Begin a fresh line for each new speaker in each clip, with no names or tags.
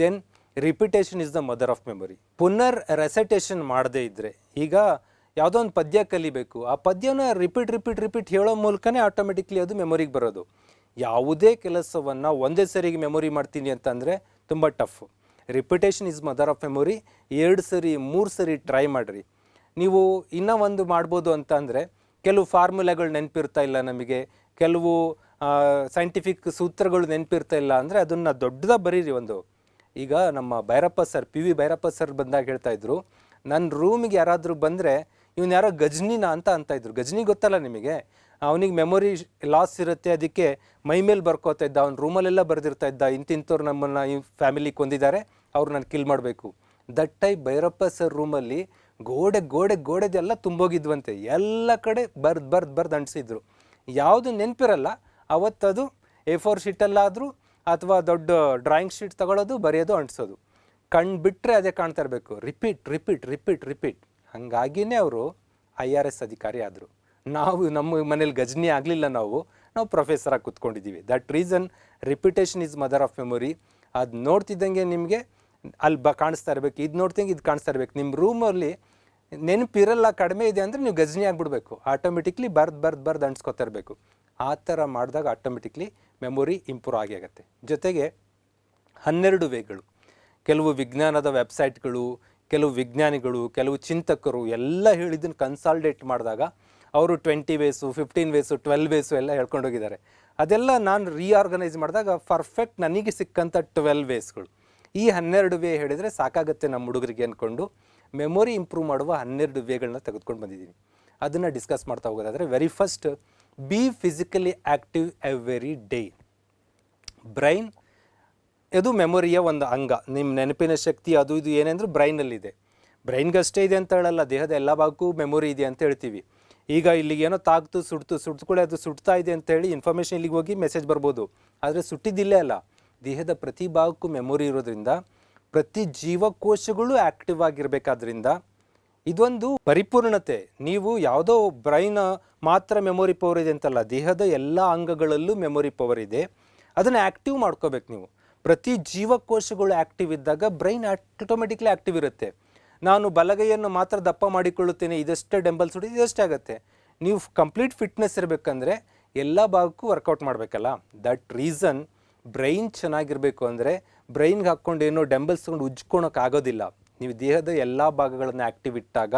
Then repetition is the mother of memory ಪುನರ್ recitation ಮಾಡದೇ ಇದ್ದರೆ ಈಗ ಯಾವುದೋ ಒಂದು ಪದ್ಯ ಕಲಿಬೇಕು. ಆ ಪದ್ಯನ ರಿಪೀಟ್ ರಿಪೀಟ್ ರಿಪೀಟ್ ಹೇಳೋ ಮೂಲಕನೇ ಆಟೋಮೆಟಿಕ್ಲಿ ಅದು ಮೆಮೊರಿಗೆ ಬರೋದು. ಯಾವುದೇ ಕೆಲಸವನ್ನು ಒಂದೇ ಸರಿಗೆ ಮೆಮೊರಿ ಮಾಡ್ತೀನಿ ಅಂತಂದರೆ ತುಂಬ tough repetition is mother of memory ಎರಡು ಸರಿ, ಮೂರು ಸರಿ ಟ್ರೈ ಮಾಡಿರಿ. ನೀವು ಇನ್ನೂ ಒಂದು ಮಾಡ್ಬೋದು ಅಂತ ಅಂದರೆ ಕೆಲವು ಫಾರ್ಮುಲಾಗಳು ನೆನಪಿರ್ತಾ ಇಲ್ಲ ನಮಗೆ. ಕೆಲವು ಸೈಂಟಿಫಿಕ್ ಸೂತ್ರಗಳು ನೆನಪಿರ್ತಾ ಇಲ್ಲ ಅಂದರೆ ಅದನ್ನು ದೊಡ್ಡದಾಗಿ ಬರೀರಿ ಒಂದು ಈಗ ನಮ್ಮ Bhyrappa sir, P V Bhyrappa sir ಬಂದಾಗ ಹೇಳ್ತಾ ಇದ್ರು ನನ್ನ ರೂಮಿಗೆ ಯಾರಾದರೂ ಬಂದರೆ ಇವನು ಯಾರೋ ಗಜ್ನಿನ ಅಂತ ಅಂತ ಇದ್ರು. ಗಜ್ನಿ ಗೊತ್ತಲ್ಲ ನಿಮಗೆ? ಅವನಿಗೆ ಮೆಮೊರಿ ಲಾಸ್ ಇರುತ್ತೆ, ಅದಕ್ಕೆ ಮೈ ಮೇಲೆ ಬರ್ಕೋತಾ ಇದ್ದ, ಅವ್ನ ರೂಮಲ್ಲೆಲ್ಲ ಬರೆದಿರ್ತಾ ಇದ್ದ, ಇಂತಿಂಥವ್ರು ನಮ್ಮನ್ನು ಈ ಫ್ಯಾಮಿಲಿ ಕೊಂದಿದ್ದಾರೆ ಅವ್ರು ನಾನು ಕಿಲ್ ಮಾಡಬೇಕು. ದಟ್ ಟೈಪ್ ಭೈರಪ್ಪ ಸರ್ ರೂಮಲ್ಲಿ ಗೋಡೆ ಗೋಡೆ ಗೋಡೆದೆಲ್ಲ ತುಂಬೋಗಿದ್ವಂತೆ. ಎಲ್ಲ ಕಡೆ ಬರ್ದು ಬರ್ದು ಬರ್ದು ಅಂಟಿಸಿದ್ರು. ಯಾವುದು ನೆನಪಿರಲ್ಲ, ಅವತ್ತದು ಎ ಫೋರ್ ಶೀಟಲ್ಲಾದರೂ ಅಥವಾ ದೊಡ್ಡ ಡ್ರಾಯಿಂಗ್ ಶೀಟ್ ತಗೊಳ್ಳೋದು ಬರೆಯೋದು, ಅಂಟಿಸೋದು. ಕಣ್ಣು ಬಿಟ್ಟರೆ ಅದೇ ಕಾಣ್ತಾ ಇರಬೇಕು. ರಿಪೀಟ್ ರಿಪೀಟ್ ರಿಪೀಟ್ ರಿಪೀಟ್ ಹಂಗಾಗಿನೇ ಅವರು ಐ ಆರ್ ಎಸ್ ಅಧಿಕಾರಿ ಆದರು. ನಾವು ನಮ್ಮ ಮನೇಲಿ ಗಜನಿ ಆಗಲಿಲ್ಲ ನಾವು ನಾವು ಪ್ರೊಫೆಸರಾಗಿ ಕೂತ್ಕೊಂಡಿದ್ದೀವಿ that reason repetition is mother of memory ಅದು ನೋಡ್ತಿದ್ದಂಗೆ ನಿಮಗೆ ಅಲ್ಲಿ ಬ ಕಾಣಿಸ್ತಾ ಇರಬೇಕು, ಇದು ನೋಡ್ತಿದ್ದಂಗೆ ಇದು ಕಾಣಿಸ್ತಾ ಇರಬೇಕು. ನಿಮ್ಮ ರೂಮಲ್ಲಿ ನೆನಪಿರಲ್ಲ, ಕಡಿಮೆ ಇದೆ ಅಂದರೆ ನೀವು ಗಜನಿ ಆಗಿಬಿಡ್ಬೇಕು. ಆಟೋಮೆಟಿಕ್ಲಿ ಬರ್ದು ಬರ್ದು ಬರ್ದು ಅಂಟಿಸ್ಕೊತಾ ಇರಬೇಕು. ಆ ಥರ ಮಾಡಿದಾಗ ಆಟೋಮೆಟಿಕ್ಲಿ ಮೆಮೊರಿ ಇಂಪ್ರೂವ್ ಆಗಿ ಆಗುತ್ತೆ. ಜೊತೆಗೆ ಹನ್ನೆರಡು ವೇಗಳು, ಕೆಲವು ವಿಜ್ಞಾನದ ವೆಬ್ಸೈಟ್ಗಳು ಕೆಲವು ವಿಜ್ಞಾನಿಗಳು, ಕೆಲವು ಚಿಂತಕರು ಎಲ್ಲ ಹೇಳಿದ್ದನ್ನು ಕನ್ಸಾಲ್ಡೇಟ್ ಮಾಡಿದಾಗ ಅವರು twenty ways fifteen ways twelve ways ಎಲ್ಲ ಹೇಳ್ಕೊಂಡೋಗಿದ್ದಾರೆ ಅದೆಲ್ಲ ನಾನು ರೀಆರ್ಗನೈಸ್ ಮಾಡಿದಾಗ ಪರ್ಫೆಕ್ಟ್ ನನಗೆ ಸಿಕ್ಕಂಥ ಟ್ವೆಲ್ ವೇಸ್ಗಳು ಈ ಹನ್ನೆರಡು ವೇ ಹೇಳಿದರೆ ಸಾಕಾಗುತ್ತೆ ನಮ್ಮ ಹುಡುಗರಿಗೆ ಅಂದ್ಕೊಂಡು ಮೆಮೊರಿ ಇಂಪ್ರೂವ್ ಮಾಡುವ ಹನ್ನೆರಡು ವೇಗಳನ್ನ ತೆಗೆದುಕೊಂಡು ಬಂದಿದ್ದೀನಿ. ಅದನ್ನು ಡಿಸ್ಕಸ್ ಮಾಡ್ತಾ ಹೋಗೋದಾದರೆ very first be physically active every day brain ಇದು ಮೆಮೊರಿಯ ಒಂದು ಅಂಗ. ನಿಮ್ಮ ನೆನಪಿನ ಶಕ್ತಿ ಅದು ಇದು ಏನೆಂದ್ರೂ ಬ್ರೈನಲ್ಲಿದೆ. ಬ್ರೈನ್ಗಷ್ಟೇ ಇದೆ ಅಂತ ಹೇಳಲ್ಲ, ದೇಹದ ಎಲ್ಲ ಭಾಗಕ್ಕೂ ಮೆಮೊರಿ ಇದೆ ಅಂತ ಹೇಳ್ತೀವಿ. ಈಗ ಇಲ್ಲಿಗೆ ಏನೋ ತಾಗ್ತು, ಸುಡ್ತು ಸುಡ್ತುಕೊಳ್ಳಿ ಅದು ಸುಡ್ತಾ ಇದೆ ಅಂತ ಹೇಳಿ ಇನ್ಫಾರ್ಮೇಷನ್ ಇಲ್ಲಿಗೆ ಹೋಗಿ ಮೆಸೇಜ್ ಬರ್ಬೋದು. ಆದರೆ ಸುಟ್ಟಿದ್ದಿಲ್ಲೇ ಅಲ್ಲ. ದೇಹದ ಪ್ರತಿ ಭಾಗಕ್ಕೂ ಮೆಮೊರಿ ಇರೋದ್ರಿಂದ, ಪ್ರತಿ ಜೀವಕೋಶಗಳು ಆ್ಯಕ್ಟಿವ್ ಆಗಿರಬೇಕಾದ್ರಿಂದ ಇದೊಂದು ಪರಿಪೂರ್ಣತೆ. ನೀವು ಯಾವುದೋ ಬ್ರೈನ್ ಮಾತ್ರ ಮೆಮೊರಿ ಪವರ್ ಇದೆ ಅಂತಲ್ಲ, ದೇಹದ ಎಲ್ಲ ಅಂಗಗಳಲ್ಲೂ ಮೆಮೊರಿ ಪವರ್ ಇದೆ. ಅದನ್ನು ಆ್ಯಕ್ಟಿವ್ ಮಾಡ್ಕೋಬೇಕು ನೀವು. ಪ್ರತಿ ಜೀವಕೋಶಗಳು ಆ್ಯಕ್ಟಿವ್ ಇದ್ದಾಗ ಬ್ರೈನ್ ಆಟೋಮೆಟಿಕ್ಲಿ ಆ್ಯಕ್ಟಿವ್ ಇರುತ್ತೆ. ನಾನು ಬಲಗೈಯನ್ನು ಮಾತ್ರ ದಪ್ಪ ಮಾಡಿಕೊಳ್ಳುತ್ತೇನೆ, ಇದಷ್ಟೇ ಡೆಂಬಲ್ಸ್ ಹೊಡಿ ಇದಷ್ಟೇ ಆಗುತ್ತೆ. ನೀವು ಕಂಪ್ಲೀಟ್ ಫಿಟ್ನೆಸ್ ಇರಬೇಕಂದ್ರೆ ಎಲ್ಲ ಭಾಗಕ್ಕೂ ವರ್ಕೌಟ್ ಮಾಡಬೇಕಲ್ಲ. ದಟ್ ರೀಸನ್ ಬ್ರೈನ್ ಚೆನ್ನಾಗಿರಬೇಕು ಅಂದರೆ ಬ್ರೈನ್ಗೆ ಹಾಕ್ಕೊಂಡು ಏನೋ ಡೆಂಬಲ್ಸ್ ತೊಗೊಂಡು ಉಜ್ಕೊಳಕ್ಕೆ ಆಗೋದಿಲ್ಲ. ನೀವು ದೇಹದ ಎಲ್ಲ ಭಾಗಗಳನ್ನು ಆ್ಯಕ್ಟಿವ್ ಇಟ್ಟಾಗ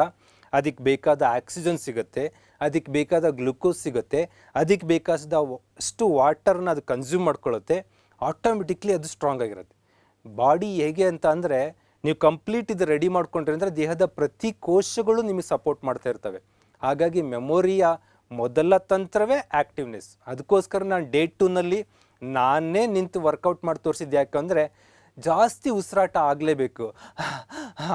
ಅದಕ್ಕೆ ಬೇಕಾದ ಆಕ್ಸಿಜನ್ ಸಿಗುತ್ತೆ, ಅದಕ್ಕೆ ಬೇಕಾದ ಗ್ಲುಕೋಸ್ ಸಿಗುತ್ತೆ, ಅದಕ್ಕೆ ಬೇಕಾದ ಅಷ್ಟು ವಾಟರ್ನ ಅದು ಕನ್ಸ್ಯೂಮ್ ಮಾಡ್ಕೊಳ್ಳುತ್ತೆ ಆಟೋಮೆಟಿಕ್ಲಿ ಅದು ಸ್ಟ್ರಾಂಗ್ ಆಗಿರುತ್ತೆ. ಬಾಡಿ ಹೇಗೆ ಅಂತ ಅಂದರೆ ನೀವು ಕಂಪ್ಲೀಟ್ ಇದು ರೆಡಿ ಮಾಡ್ಕೊಂಡ್ರೆ ಅಂದರೆ ದೇಹದ ಪ್ರತಿ ಕೋಶಗಳು ನಿಮಗೆ ಸಪೋರ್ಟ್ ಮಾಡ್ತಾ ಇರ್ತವೆ. ಹಾಗಾಗಿ ಮೆಮೊರಿಯ ಮೊದಲ ತಂತ್ರವೇ ಆ್ಯಕ್ಟಿವ್ನೆಸ್ ಅದಕ್ಕೋಸ್ಕರ ನಾನು ಡೇ ಟೂನಲ್ಲಿ ನಾನೇ ನಿಂತು ವರ್ಕೌಟ್ ಮಾಡಿ ತೋರಿಸಿದ್ದು ಯಾಕಂದರೆ ಜಾಸ್ತಿ ಉಸಿರಾಟ ಆಗಲೇಬೇಕು.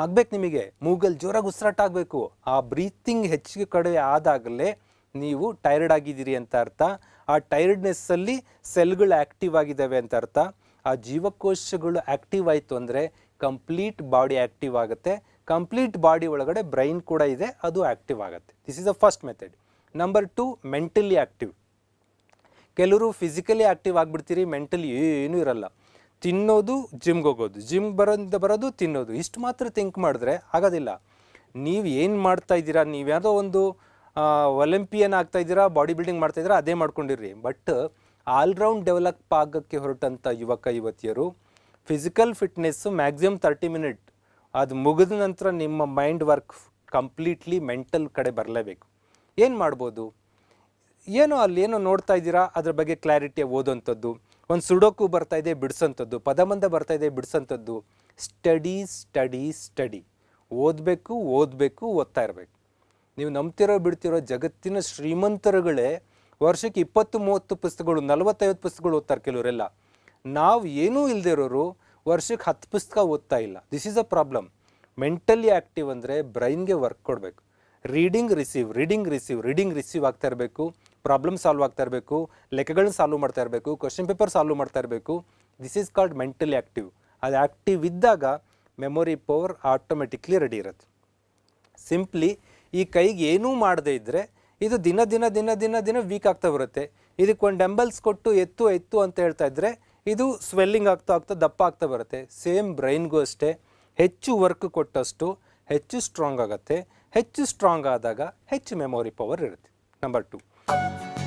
ಆಗ್ಬೇಕು ನಿಮಗೆ. ಮೂಗಲ್ ಜೋರಾಗಿ ಉಸಿರಾಟ ಆಗಬೇಕು. ಆ ಬ್ರೀತಿಂಗ್ ಹೆಚ್ಚಿಗೆ ಕಡೆ ಆದಾಗಲೇ ನೀವು ಟೈರ್ಡ್ ಆಗಿದ್ದೀರಿ ಅಂತ ಅರ್ಥ. ಆ ಟೈರ್ಡ್ನೆಸ್ಸಲ್ಲಿ ಸೆಲ್ಗಳು ಆ್ಯಕ್ಟಿವ್ ಆಗಿದ್ದಾವೆ ಅಂತ ಅರ್ಥ. ಆ ಜೀವಕೋಶಗಳು ಆ್ಯಕ್ಟಿವ್ ಆಯಿತು ಅಂದರೆ ಕಂಪ್ಲೀಟ್ ಬಾಡಿ ಆ್ಯಕ್ಟಿವ್ ಆಗುತ್ತೆ. ಕಂಪ್ಲೀಟ್ ಬಾಡಿ ಒಳಗಡೆ ಬ್ರೈನ್ ಕೂಡ ಇದೆ, ಅದು ಆ್ಯಕ್ಟಿವ್ ಆಗುತ್ತೆ. This is a first method number two mentally active ಕೆಲವರು ಫಿಸಿಕಲಿ ಆ್ಯಕ್ಟಿವ್ ಆಗಿಬಿಡ್ತೀರಿ ಮೆಂಟಲಿ ಏನೂ ಇರಲ್ಲ. ತಿನ್ನೋದು ಜಿಮ್ಗೆ ಹೋಗೋದು. ಜಿಮ್ ಬರೋದಿಂದ ಬರೋದು ತಿನ್ನೋದು. ಇಷ್ಟು ಮಾತ್ರ ಥಿಂಕ್ ಮಾಡಿದ್ರೆ ಆಗೋದಿಲ್ಲ. ನೀವು ಏನು ಮಾಡ್ತಾ ಇದ್ದೀರಾ? ನೀವು ಯಾವುದೋ ಒಂದು ಒಲಿಂಪಿಯನ್ ಆಗ್ತಾ ಇದ್ದೀರಾ ಬಾಡಿ ಬಿಲ್ಡಿಂಗ್ ಮಾಡ್ತಾ ಇದ್ದೀರಾ, ಅದೇ ಮಾಡ್ಕೊಂಡಿರ್ರಿ. ಬಟ್ ಆಲ್ರೌಂಡ್ ಡೆವಲಪ್ ಆಗೋಕ್ಕೆ ಹೊರಟಂಥ ಯುವಕ, ಯುವತಿಯರು physical fitness maximum thirty minute ಅದು ಮುಗಿದ ನಂತರ ನಿಮ್ಮ ಮೈಂಡ್ ವರ್ಕ್ ಕಂಪ್ಲೀಟ್ಲಿ ಮೆಂಟಲ್ ಕಡೆ ಬರಲೇಬೇಕು. ಏನು ಮಾಡ್ಬೋದು? ಏನೋ ಅಲ್ಲಿ ಏನೋ ನೋಡ್ತಾ ಇದ್ದೀರಾ, ಅದ್ರ ಬಗ್ಗೆ ಕ್ಲಾರಿಟಿ ಓದೋಂಥದ್ದು. ಒಂದು ಸುಡೋಕು ಬರ್ತಾ ಇದೆ, ಬಿಡಿಸೋಂಥದ್ದು. ಪದಬಂಧ ಬರ್ತಾ ಇದೆ, ಬಿಡಿಸೋಂಥದ್ದು. ಸ್ಟಡಿ ಸ್ಟಡಿ ಸ್ಟಡಿ ಓದಬೇಕು ಓದಬೇಕು, ಓದ್ತಾ ಇರಬೇಕು. ನೀವು ನಂಬ್ತಿರೋ, ಬಿಡ್ತಿರೋ ಜಗತ್ತಿನ ಶ್ರೀಮಂತರುಗಳೇ, ವರ್ಷಕ್ಕೆ ಇಪ್ಪತ್ತು ಮೂವತ್ತು ಪುಸ್ತಕಗಳು, ನಲವತ್ತೈವತ್ತು ಪುಸ್ತಕಗಳು ಓದ್ತಾರೆ ಕೆಲವರೆಲ್ಲ. ನಾವು ಏನೂ ಇಲ್ಲದೆ ಇರೋರು ವರ್ಷಕ್ಕೆ ಹತ್ತು ಪುಸ್ತಕ ಓದ್ತಾ ಇಲ್ಲ. This is a problem mentally active ಅಂದರೆ ಬ್ರೈನ್ಗೆ ವರ್ಕ್ ಕೊಡಬೇಕು. Reading receive reading receive reading receive ಆಗ್ತಾ ಇರಬೇಕು. ಪ್ರಾಬ್ಲಮ್ ಸಾಲ್ವ್ ಆಗ್ತಾ ಇರಬೇಕು, ಲೆಕ್ಕಗಳನ್ನ ಸಾಲ್ವ್ ಮಾಡ್ತಾ ಇರಬೇಕು ಕ್ವಶನ್ ಪೇಪರ್ ಸಾಲ್ವ್ ಮಾಡ್ತಾ ಇರಬೇಕು this is called mentally active ಅದು ಆ್ಯಕ್ಟಿವ್ ಇದ್ದಾಗ ಮೆಮೊರಿ ಪವರ್ ಆಟೋಮೆಟಿಕ್ಲಿ ರೆಡಿ ಇರುತ್ತೆ. ಸಿಂಪ್ಲಿ ಈ ಕೈಗೆ ಏನೂ ಮಾಡದೇ ಇದ್ದರೆ ಇದು ದಿನ ದಿನ ದಿನ ದಿನ ದಿನ ವೀಕ್ ಆಗ್ತಾ ಬರುತ್ತೆ. ಇದಕ್ಕೆ ಒಂದು ಡೆಂಬಲ್ಸ್ ಕೊಟ್ಟು ಎತ್ತು ಎತ್ತು ಅಂತ ಹೇಳ್ತಾ ಇದ್ದರೆ ಇದು ಸ್ವೆಲ್ಲಿಂಗ್ ಆಗ್ತಾ ಆಗ್ತಾ ದಪ್ಪ ಆಗ್ತಾ ಬರುತ್ತೆ. ಸೇಮ್ ಬ್ರೈನ್ಗೂ ಅಷ್ಟೇ. ಹೆಚ್ಚು ವರ್ಕ್ ಕೊಟ್ಟಷ್ಟು ಹೆಚ್ಚು ಸ್ಟ್ರಾಂಗ್ ಆಗುತ್ತೆ. ಹೆಚ್ಚು ಸ್ಟ್ರಾಂಗ್ ಆದಾಗ ಹೆಚ್ಚು ಮೆಮೊರಿ ಪವರ್ ಇರುತ್ತೆ. Number two Bye.